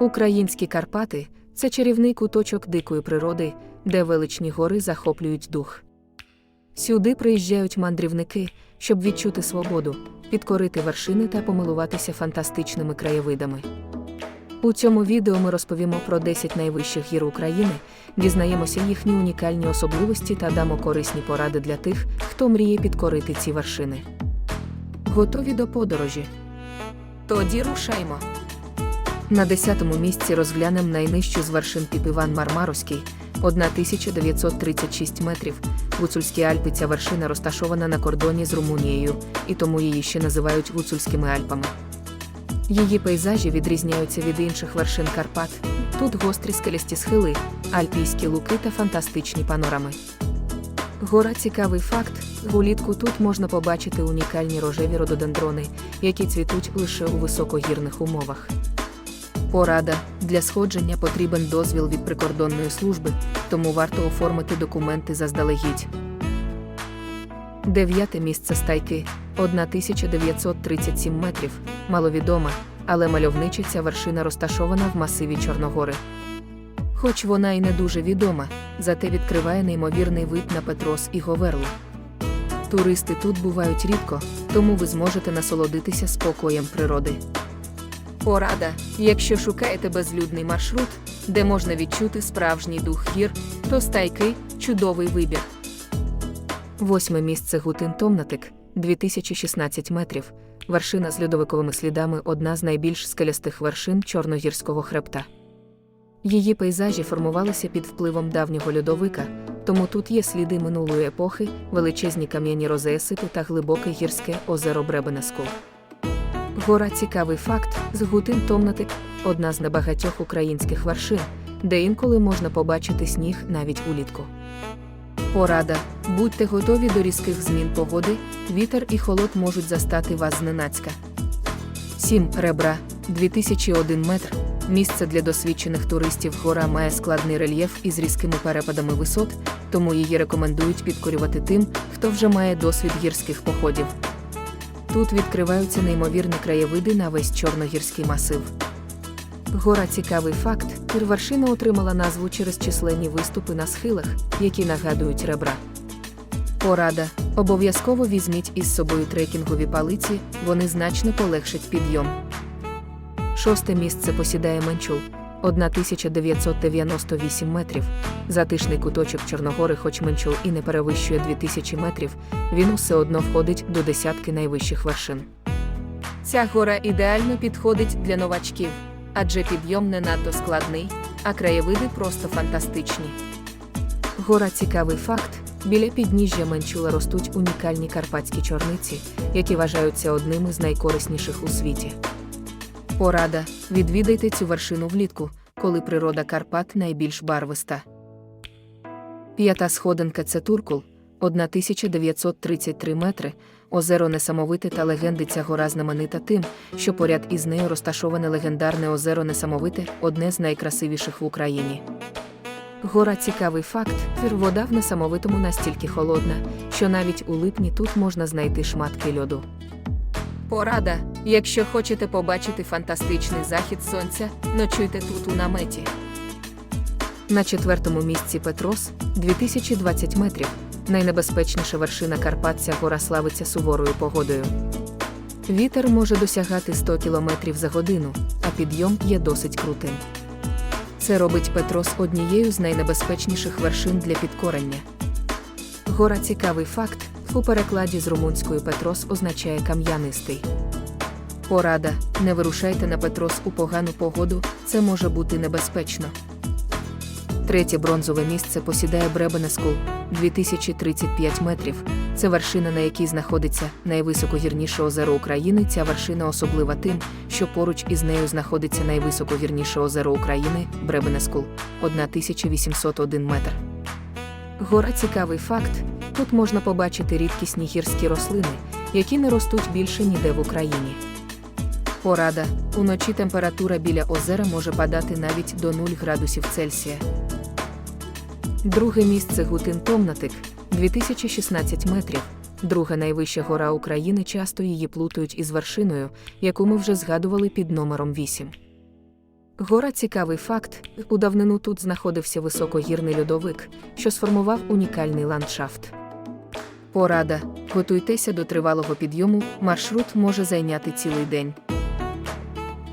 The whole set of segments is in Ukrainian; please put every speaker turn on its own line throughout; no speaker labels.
Українські Карпати це чарівний куточок дикої природи, де величні гори захоплюють дух. Сюди приїжджають мандрівники, щоб відчути свободу, підкорити вершини та помилуватися фантастичними краєвидами. У цьому відео ми розповімо про 10 найвищих гір України, дізнаємося їхні унікальні особливості та дамо корисні поради для тих, хто мріє підкорити ці вершини. Готові до подорожі? Тоді рушаймо. На 10-му місці розглянемо найнижчу з вершин піп Іван Мармаровський, 1936 метрів. Гуцульські Альпи ця вершина розташована на кордоні з Румунією, і тому її ще називають Гуцульськими Альпами. Її пейзажі відрізняються від інших вершин Карпат. Тут гострі скелісті схили, альпійські луки та фантастичні панорами. Гора цікавий факт: влітку тут можна побачити унікальні рожеві рододендрони, які цвітуть лише у високогірних умовах. Порада для сходження потрібен дозвіл від прикордонної служби, тому варто оформити документи заздалегідь. Дев'яте місце стайки 1937 метрів, маловідома, але мальовнича вершина розташована в масиві Чорногори. Хоч вона і не дуже відома, зате відкриває неймовірний вид на Петрос і Говерлу. Туристи тут бувають рідко, тому ви зможете насолодитися спокоєм природи. Порада, якщо шукаєте безлюдний маршрут, де можна відчути справжній дух гір, то стайки чудовий вибір. Восьме місце Гутин Томнатик 2016 метрів. Вершина з льодовиковими слідами одна з найбільш скелястих вершин Чорногірського хребта. Її пейзажі формувалися під впливом давнього льодовика, тому тут є сліди минулої епохи, величезні кам'яні розеясипи та глибоке гірське озеро Бребенескул. Гора цікавий факт з Гутин Томнатик одна з небагатьох українських вершин, де інколи можна побачити сніг навіть улітку. Порада. Будьте готові до різких змін погоди, вітер і холод можуть застати вас зненацька. 7. Ребра 2001 метр. Місце для досвідчених туристів гора має складний рельєф із різкими перепадами висот, тому її рекомендують підкорювати тим, хто вже має досвід гірських походів. Тут відкриваються неймовірні краєвиди на весь чорногірський масив. Гора цікавий факт, вершина отримала назву через численні виступи на схилах, які нагадують ребра. Порада. Обов'язково візьміть із собою трекінгові палиці, вони значно полегшать підйом. Шосте місце посідає Менчул 1998 метрів. Затишний куточок Чорногори, хоч Менчул і не перевищує 2000 метрів, він усе одно входить до десятки найвищих вершин. Ця гора ідеально підходить для новачків, адже підйом не надто складний, а краєвиди просто фантастичні. Гора цікавий факт. Біля підніжжя Менчула ростуть унікальні карпатські чорниці, які вважаються одними з найкорисніших у світі. Порада: відвідайте цю вершину влітку, коли природа Карпат найбільш барвиста. П'ята сходинка це Туркул 1933 метри. Озеро Несамовите та легенди ця гора знаменита тим, що поряд із нею розташоване легендарне озеро Несамовите одне з найкрасивіших в Україні. Гора цікавий факт, вода в несамовитому настільки холодна, що навіть у липні тут можна знайти шматки льоду. Порада, якщо хочете побачити фантастичний захід сонця, ночуйте тут у наметі. На четвертому місці Петрос 2020 метрів. Найнебезпечніша вершина Карпат ця гора славиться суворою погодою. Вітер може досягати 100 км за годину, а підйом є досить крутим. Це робить Петрос однією з найнебезпечніших вершин для підкорення. Гора цікавий факт, у перекладі з румунської Петрос означає кам'янистий. Порада: не вирушайте на Петрос у погану погоду, це може бути небезпечно. Третє бронзове місце посідає Бребенескул 2035 метрів. Це вершина, на якій знаходиться найвисокогірніше озеро України. Ця вершина особлива тим, що поруч із нею знаходиться найвисокогірніше озеро України Бребенескул 1801 метр. Гора цікавий факт: тут можна побачити рідкісні гірські рослини, які не ростуть більше ніде в Україні. Порада: уночі температура біля озера може падати навіть до 0 градусів Цельсія. Друге місце Гутин Томнатик 2016 метрів. Друга найвища гора України часто її плутають із вершиною, яку ми вже згадували під номером 8. Гора цікавий факт: у давнину тут знаходився високогірний льодовик, що сформував унікальний ландшафт. Порада: готуйтеся до тривалого підйому, маршрут може зайняти цілий день.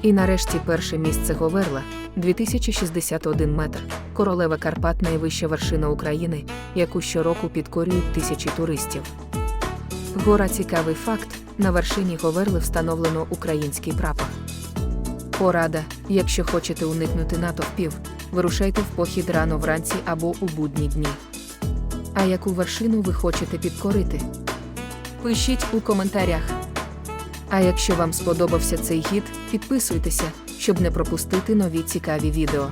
І нарешті перше місце Говерла 2061 метр, королева Карпат найвища вершина України, яку щороку підкорюють тисячі туристів. Гора цікавий факт: на вершині Говерли встановлено український прапор. Порада, якщо хочете уникнути натовпів, вирушайте в похід рано вранці або у будні дні. А яку вершину ви хочете підкорити? Пишіть у коментарях. А якщо вам сподобався цей гід, підписуйтеся, щоб не пропустити нові цікаві відео.